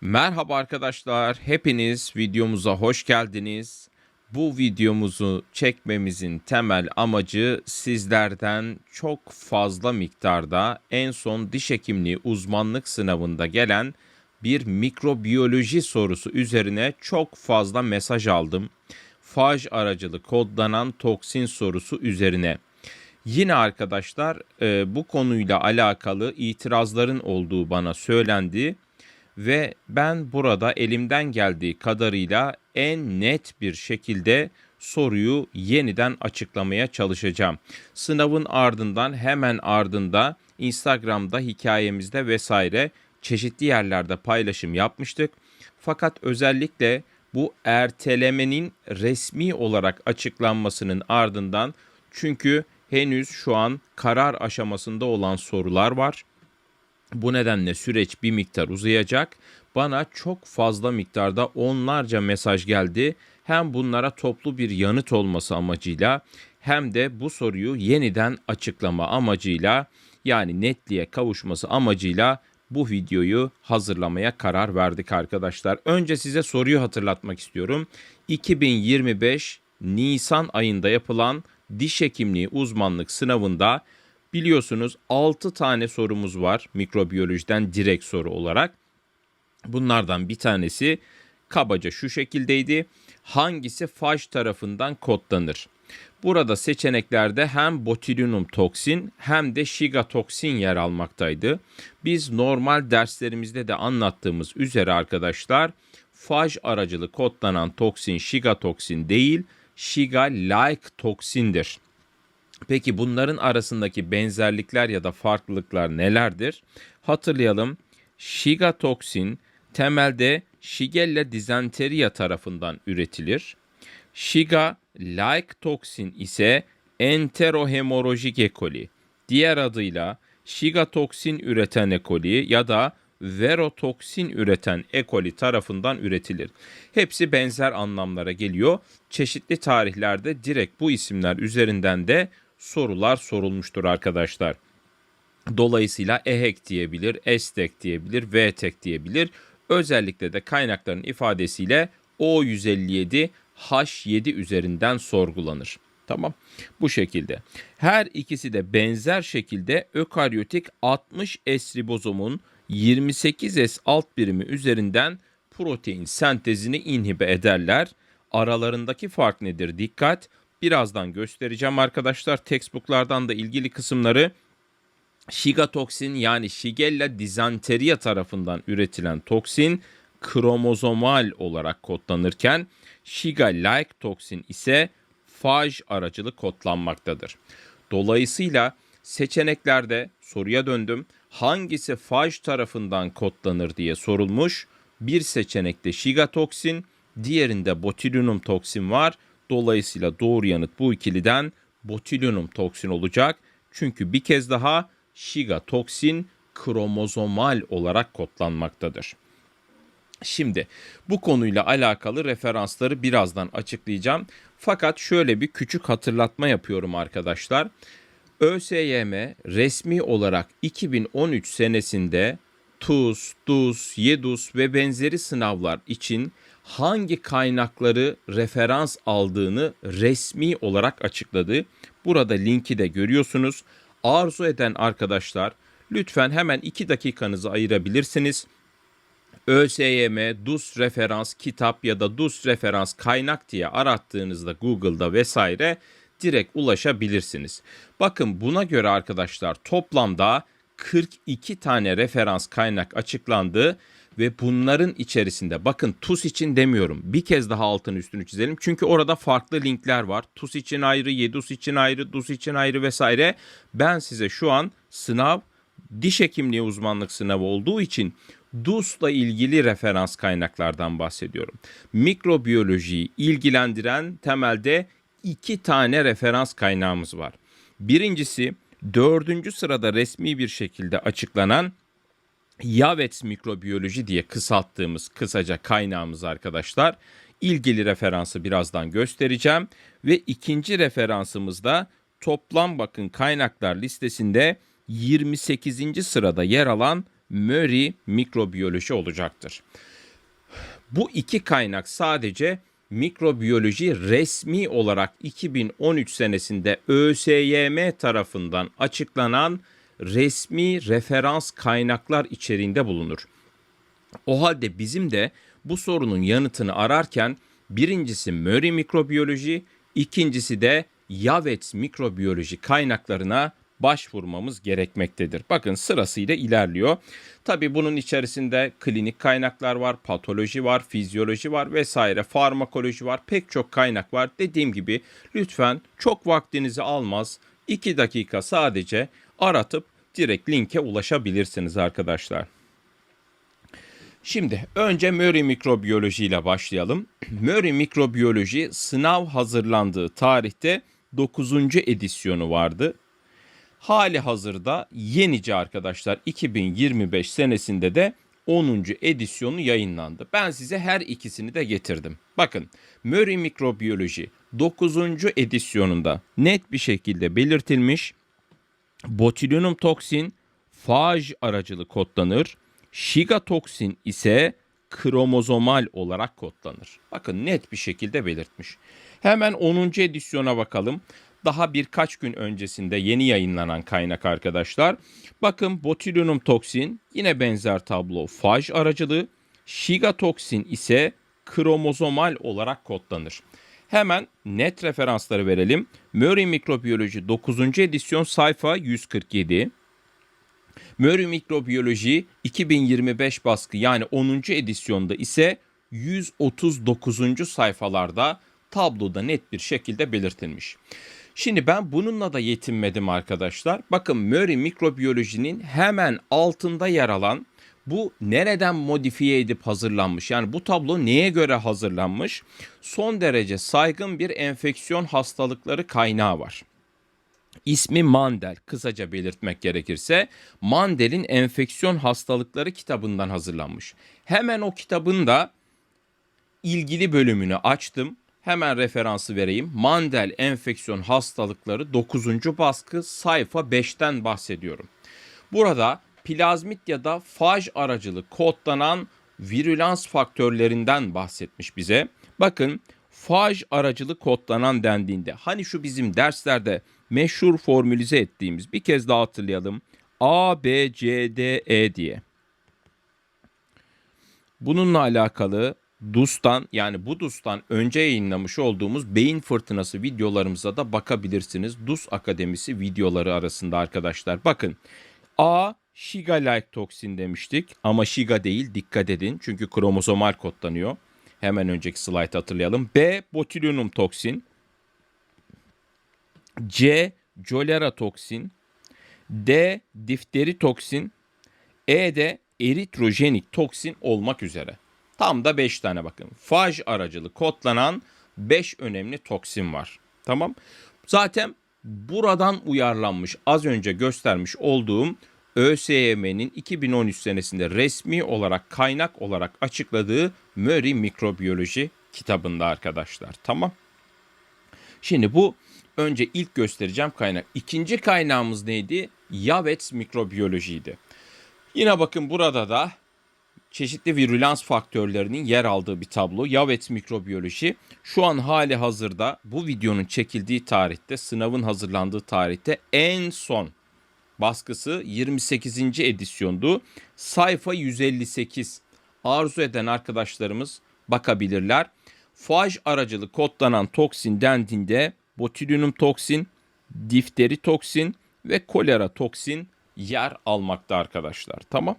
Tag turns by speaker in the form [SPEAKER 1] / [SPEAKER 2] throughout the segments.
[SPEAKER 1] Merhaba arkadaşlar, hepiniz videomuza hoş geldiniz. Bu videomuzu çekmemizin temel amacı sizlerden çok fazla miktarda en son diş hekimliği uzmanlık sınavında gelen bir mikrobiyoloji sorusu üzerine çok fazla mesaj aldım. Faj aracılı kodlanan toksin sorusu üzerine. Yine arkadaşlar e, bu konuyla alakalı itirazların olduğu bana söylendi ve ben burada elimden geldiği kadarıyla en net bir şekilde soruyu yeniden açıklamaya çalışacağım. Sınavın ardından hemen ardında Instagram'da hikayemizde vesaire çeşitli yerlerde paylaşım yapmıştık. Fakat özellikle bu ertelemenin resmi olarak açıklanmasının ardından çünkü henüz şu an karar aşamasında olan sorular var. Bu nedenle süreç bir miktar uzayacak. Bana çok fazla miktarda onlarca mesaj geldi. Hem bunlara toplu bir yanıt olması amacıyla hem de bu soruyu yeniden açıklama amacıyla yani netliğe kavuşması amacıyla bu videoyu hazırlamaya karar verdik arkadaşlar. Önce size soruyu hatırlatmak istiyorum. 2025 Nisan ayında yapılan diş hekimliği uzmanlık sınavında biliyorsunuz 6 tane sorumuz var mikrobiyolojiden direkt soru olarak. Bunlardan bir tanesi kabaca şu şekildeydi. Hangisi faj tarafından kodlanır? Burada seçeneklerde hem botulinum toksin hem de shiga toksin yer almaktaydı. Biz normal derslerimizde de anlattığımız üzere arkadaşlar faj aracılı kodlanan toksin shiga toksin değil, shiga like toksindir. Peki bunların arasındaki benzerlikler ya da farklılıklar nelerdir? Hatırlayalım. Shiga toksin temelde Shigella dizenteria tarafından üretilir. Shiga like toksin ise enterohemorojik E. coli. Diğer adıyla Shiga toksin üreten E. coli ya da verotoksin üreten E. coli tarafından üretilir. Hepsi benzer anlamlara geliyor. Çeşitli tarihlerde direkt bu isimler üzerinden de sorular sorulmuştur arkadaşlar. Dolayısıyla EHEK diyebilir, ESTEK diyebilir, VTEK diyebilir. Özellikle de kaynakların ifadesiyle O157 H7 üzerinden sorgulanır. Tamam. Bu şekilde. Her ikisi de benzer şekilde ökaryotik 60 S ribozomun 28S alt birimi üzerinden protein sentezini inhibe ederler. Aralarındaki fark nedir? Dikkat. Birazdan göstereceğim arkadaşlar. Textbooklardan da ilgili kısımları Shiga toksin yani Shigella dizenteria tarafından üretilen toksin kromozomal olarak kodlanırken Shiga-like toksin ise faj aracılı kodlanmaktadır. Dolayısıyla seçeneklerde soruya döndüm. Hangisi faj tarafından kodlanır diye sorulmuş. Bir seçenekte Shiga toksin, diğerinde botulinum toksin var. Dolayısıyla doğru yanıt bu ikiliden botulinum toksin olacak. Çünkü bir kez daha Shiga toksin kromozomal olarak kodlanmaktadır. Şimdi bu konuyla alakalı referansları birazdan açıklayacağım. Fakat şöyle bir küçük hatırlatma yapıyorum arkadaşlar. ÖSYM resmi olarak 2013 senesinde TUS, DUS, YEDUS ve benzeri sınavlar için hangi kaynakları referans aldığını resmi olarak açıkladı. Burada linki de görüyorsunuz. Arzu eden arkadaşlar lütfen hemen 2 dakikanızı ayırabilirsiniz. ÖSYM, DUS referans kitap ya da DUS referans kaynak diye arattığınızda Google'da vesaire direkt ulaşabilirsiniz. Bakın buna göre arkadaşlar toplamda 42 tane referans kaynak açıklandı ve bunların içerisinde bakın TUS için demiyorum. Bir kez daha altını üstünü çizelim. Çünkü orada farklı linkler var. TUS için ayrı, YEDUS için ayrı, DUS için ayrı vesaire. Ben size şu an sınav diş hekimliği uzmanlık sınavı olduğu için DUS'la ilgili referans kaynaklardan bahsediyorum. Mikrobiyolojiyi ilgilendiren temelde iki tane referans kaynağımız var. Birincisi dördüncü sırada resmi bir şekilde açıklanan Yavets mikrobiyoloji diye kısalttığımız kısaca kaynağımız arkadaşlar. İlgili referansı birazdan göstereceğim ve ikinci referansımızda toplam bakın kaynaklar listesinde 28. sırada yer alan Murray mikrobiyoloji olacaktır. Bu iki kaynak sadece mikrobiyoloji resmi olarak 2013 senesinde ÖSYM tarafından açıklanan resmi referans kaynaklar içeriğinde bulunur. O halde bizim de bu sorunun yanıtını ararken birincisi Murray mikrobiyoloji, ikincisi de Yavets mikrobiyoloji kaynaklarına başvurmamız gerekmektedir. Bakın sırasıyla ilerliyor. Tabi bunun içerisinde klinik kaynaklar var, patoloji var, fizyoloji var vesaire, farmakoloji var, pek çok kaynak var. Dediğim gibi lütfen çok vaktinizi almaz. 2 dakika sadece aratıp direkt linke ulaşabilirsiniz arkadaşlar. Şimdi önce Murray mikrobiyoloji ile başlayalım. Murray mikrobiyoloji sınav hazırlandığı tarihte 9. edisyonu vardı. Hali hazırda yenice arkadaşlar 2025 senesinde de 10. edisyonu yayınlandı. Ben size her ikisini de getirdim. Bakın Murray Mikrobiyoloji 9. edisyonunda net bir şekilde belirtilmiş botulinum toksin faj aracılı kodlanır. Shiga toksin ise kromozomal olarak kodlanır. Bakın net bir şekilde belirtmiş. Hemen 10. edisyona bakalım daha birkaç gün öncesinde yeni yayınlanan kaynak arkadaşlar. Bakın botulinum toksin yine benzer tablo faj aracılığı. Shiga toksin ise kromozomal olarak kodlanır. Hemen net referansları verelim. Murray Mikrobiyoloji 9. edisyon sayfa 147. Murray Mikrobiyoloji 2025 baskı yani 10. edisyonda ise 139. sayfalarda tabloda net bir şekilde belirtilmiş. Şimdi ben bununla da yetinmedim arkadaşlar. Bakın Murray mikrobiyolojinin hemen altında yer alan bu nereden modifiye edip hazırlanmış? Yani bu tablo neye göre hazırlanmış? Son derece saygın bir enfeksiyon hastalıkları kaynağı var. İsmi Mandel. Kısaca belirtmek gerekirse Mandel'in enfeksiyon hastalıkları kitabından hazırlanmış. Hemen o kitabın da ilgili bölümünü açtım Hemen referansı vereyim. Mandel enfeksiyon hastalıkları 9. baskı sayfa 5'ten bahsediyorum. Burada plazmit ya da faj aracılı kodlanan virülans faktörlerinden bahsetmiş bize. Bakın faj aracılı kodlanan dendiğinde hani şu bizim derslerde meşhur formülize ettiğimiz bir kez daha hatırlayalım. A, B, C, D, E diye. Bununla alakalı DUS'tan yani bu DUS'tan önce yayınlamış olduğumuz beyin fırtınası videolarımıza da bakabilirsiniz. DUS Akademisi videoları arasında arkadaşlar. Bakın A Shiga-like toksin demiştik ama Shiga değil dikkat edin çünkü kromozomal kodlanıyor. Hemen önceki slide hatırlayalım. B botulinum toksin. C Jolera toksin. D difteri toksin. E de eritrojenik toksin olmak üzere. Tam da 5 tane bakın. Faj aracılı kodlanan 5 önemli toksin var. Tamam. Zaten buradan uyarlanmış az önce göstermiş olduğum ÖSYM'nin 2013 senesinde resmi olarak kaynak olarak açıkladığı Murray Mikrobiyoloji kitabında arkadaşlar. Tamam. Şimdi bu önce ilk göstereceğim kaynak. İkinci kaynağımız neydi? Yavets mikrobiyolojiydi. Yine bakın burada da çeşitli virülans faktörlerinin yer aldığı bir tablo. Yavet mikrobiyoloji şu an hali hazırda bu videonun çekildiği tarihte, sınavın hazırlandığı tarihte en son baskısı 28. edisyondu. Sayfa 158. Arzu eden arkadaşlarımız bakabilirler. Faj aracılı kodlanan toksin dendiğinde botulinum toksin, difteri toksin ve kolera toksin yer almakta arkadaşlar. Tamam.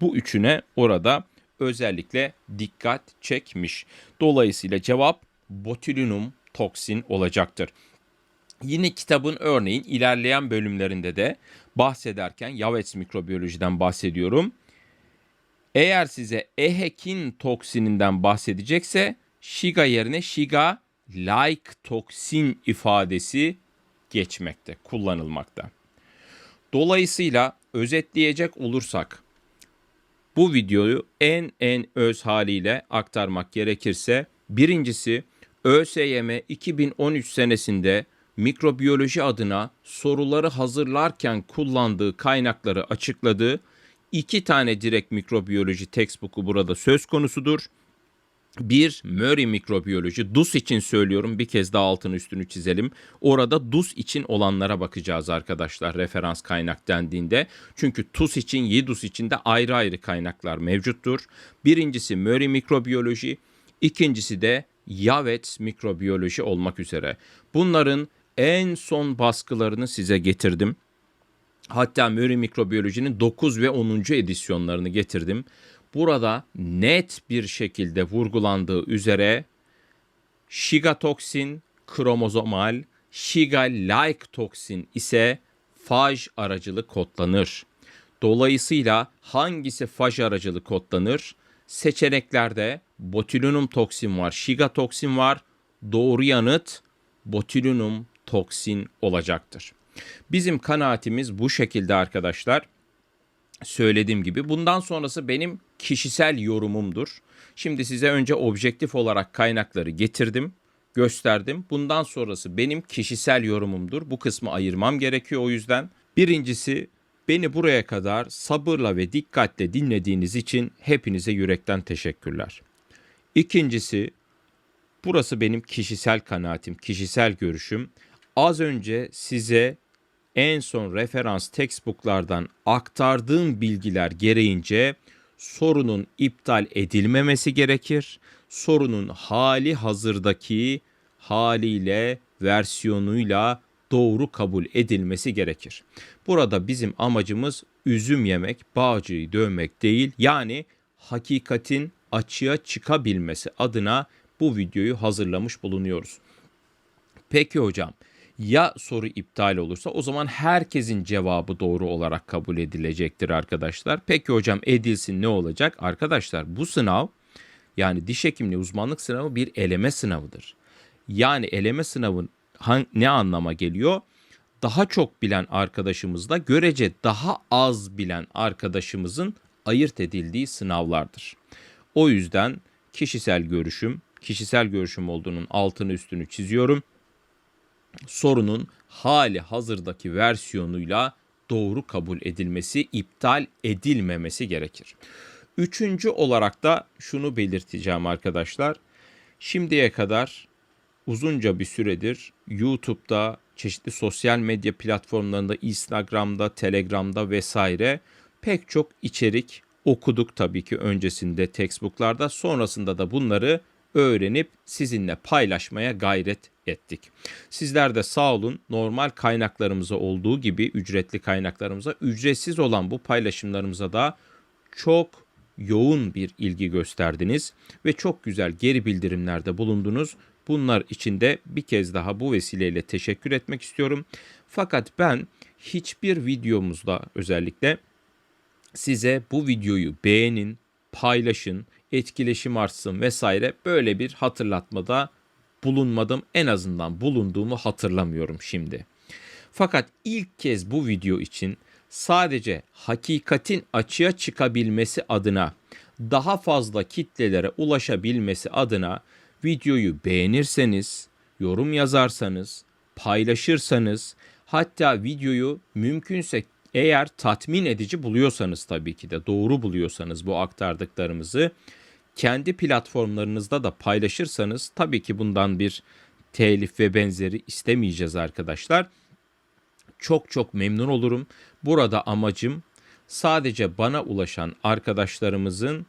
[SPEAKER 1] Bu üçüne orada özellikle dikkat çekmiş. Dolayısıyla cevap botulinum toksin olacaktır. Yine kitabın örneğin ilerleyen bölümlerinde de bahsederken Yavets mikrobiyolojiden bahsediyorum. Eğer size ehekin toksininden bahsedecekse Shiga yerine Shiga like toksin ifadesi geçmekte, kullanılmakta. Dolayısıyla özetleyecek olursak bu videoyu en en öz haliyle aktarmak gerekirse birincisi ÖSYM 2013 senesinde mikrobiyoloji adına soruları hazırlarken kullandığı kaynakları açıkladı. İki tane direkt mikrobiyoloji textbook'u burada söz konusudur. Bir Murray mikrobiyoloji DUS için söylüyorum bir kez daha altını üstünü çizelim. Orada DUS için olanlara bakacağız arkadaşlar referans kaynak dendiğinde. Çünkü TUS için YİDUS için de ayrı ayrı kaynaklar mevcuttur. Birincisi Murray mikrobiyoloji, ikincisi de Yavet mikrobiyoloji olmak üzere. Bunların en son baskılarını size getirdim. Hatta Murray Mikrobiyoloji'nin 9 ve 10. edisyonlarını getirdim. Burada net bir şekilde vurgulandığı üzere Shiga toksin kromozomal, Shiga-like toksin ise faj aracılı kodlanır. Dolayısıyla hangisi faj aracılı kodlanır? Seçeneklerde botulinum toksin var, Shiga toksin var. Doğru yanıt botulinum toksin olacaktır. Bizim kanaatimiz bu şekilde arkadaşlar. Söylediğim gibi bundan sonrası benim kişisel yorumumdur. Şimdi size önce objektif olarak kaynakları getirdim, gösterdim. Bundan sonrası benim kişisel yorumumdur. Bu kısmı ayırmam gerekiyor o yüzden. Birincisi beni buraya kadar sabırla ve dikkatle dinlediğiniz için hepinize yürekten teşekkürler. İkincisi burası benim kişisel kanaatim, kişisel görüşüm. Az önce size en son referans textbooklardan aktardığım bilgiler gereğince sorunun iptal edilmemesi gerekir. Sorunun hali hazırdaki haliyle, versiyonuyla doğru kabul edilmesi gerekir. Burada bizim amacımız üzüm yemek, bağcıyı dövmek değil. Yani hakikatin açığa çıkabilmesi adına bu videoyu hazırlamış bulunuyoruz. Peki hocam, ya soru iptal olursa o zaman herkesin cevabı doğru olarak kabul edilecektir arkadaşlar. Peki hocam edilsin ne olacak? Arkadaşlar bu sınav yani diş hekimliği uzmanlık sınavı bir eleme sınavıdır. Yani eleme sınavı ne anlama geliyor? Daha çok bilen arkadaşımızla görece daha az bilen arkadaşımızın ayırt edildiği sınavlardır. O yüzden kişisel görüşüm, kişisel görüşüm olduğunun altını üstünü çiziyorum sorunun hali hazırdaki versiyonuyla doğru kabul edilmesi, iptal edilmemesi gerekir. Üçüncü olarak da şunu belirteceğim arkadaşlar. Şimdiye kadar uzunca bir süredir YouTube'da, çeşitli sosyal medya platformlarında, Instagram'da, Telegram'da vesaire pek çok içerik okuduk tabii ki öncesinde textbooklarda. Sonrasında da bunları öğrenip sizinle paylaşmaya gayret ettik. Sizler de sağ olun normal kaynaklarımıza olduğu gibi ücretli kaynaklarımıza ücretsiz olan bu paylaşımlarımıza da çok yoğun bir ilgi gösterdiniz ve çok güzel geri bildirimlerde bulundunuz. Bunlar için de bir kez daha bu vesileyle teşekkür etmek istiyorum. Fakat ben hiçbir videomuzda özellikle size bu videoyu beğenin, paylaşın, etkileşim artsın vesaire böyle bir hatırlatmada bulunmadım. En azından bulunduğumu hatırlamıyorum şimdi. Fakat ilk kez bu video için sadece hakikatin açığa çıkabilmesi adına daha fazla kitlelere ulaşabilmesi adına videoyu beğenirseniz, yorum yazarsanız, paylaşırsanız, hatta videoyu mümkünse eğer tatmin edici buluyorsanız tabii ki de doğru buluyorsanız bu aktardıklarımızı kendi platformlarınızda da paylaşırsanız tabii ki bundan bir telif ve benzeri istemeyeceğiz arkadaşlar. Çok çok memnun olurum. Burada amacım sadece bana ulaşan arkadaşlarımızın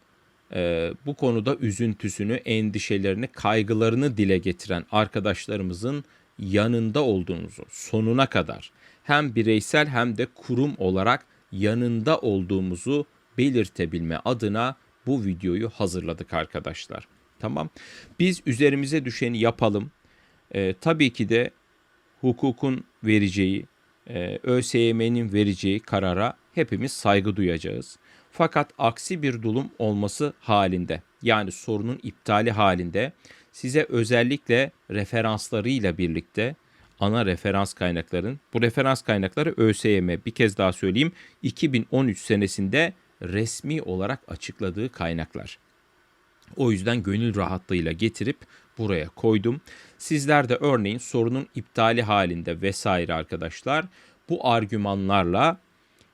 [SPEAKER 1] e, bu konuda üzüntüsünü, endişelerini, kaygılarını dile getiren arkadaşlarımızın yanında olduğunuzu sonuna kadar hem bireysel hem de kurum olarak yanında olduğumuzu belirtebilme adına bu videoyu hazırladık arkadaşlar. Tamam. Biz üzerimize düşeni yapalım. Ee, tabii ki de hukukun vereceği, e, ÖSYM'nin vereceği karara hepimiz saygı duyacağız. Fakat aksi bir durum olması halinde yani sorunun iptali halinde size özellikle referanslarıyla birlikte ana referans kaynakların bu referans kaynakları ÖSYM bir kez daha söyleyeyim 2013 senesinde resmi olarak açıkladığı kaynaklar. O yüzden gönül rahatlığıyla getirip buraya koydum. Sizler de örneğin sorunun iptali halinde vesaire arkadaşlar bu argümanlarla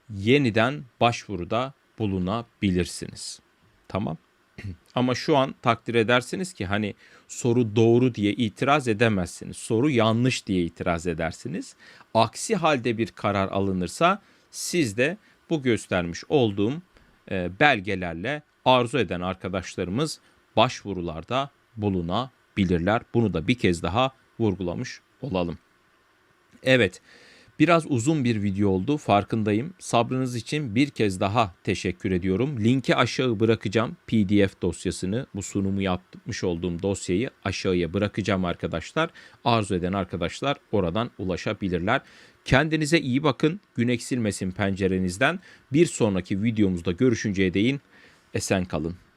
[SPEAKER 1] yeniden başvuruda bulunabilirsiniz. Tamam. Ama şu an takdir edersiniz ki hani soru doğru diye itiraz edemezsiniz. Soru yanlış diye itiraz edersiniz. Aksi halde bir karar alınırsa siz de bu göstermiş olduğum e, belgelerle arzu eden arkadaşlarımız başvurularda bulunabilirler. Bunu da bir kez daha vurgulamış olalım. Evet, biraz uzun bir video oldu farkındayım. Sabrınız için bir kez daha teşekkür ediyorum. Linki aşağı bırakacağım PDF dosyasını. Bu sunumu yapmış olduğum dosyayı aşağıya bırakacağım arkadaşlar. Arzu eden arkadaşlar oradan ulaşabilirler. Kendinize iyi bakın. Gün eksilmesin pencerenizden. Bir sonraki videomuzda görüşünceye değin esen kalın.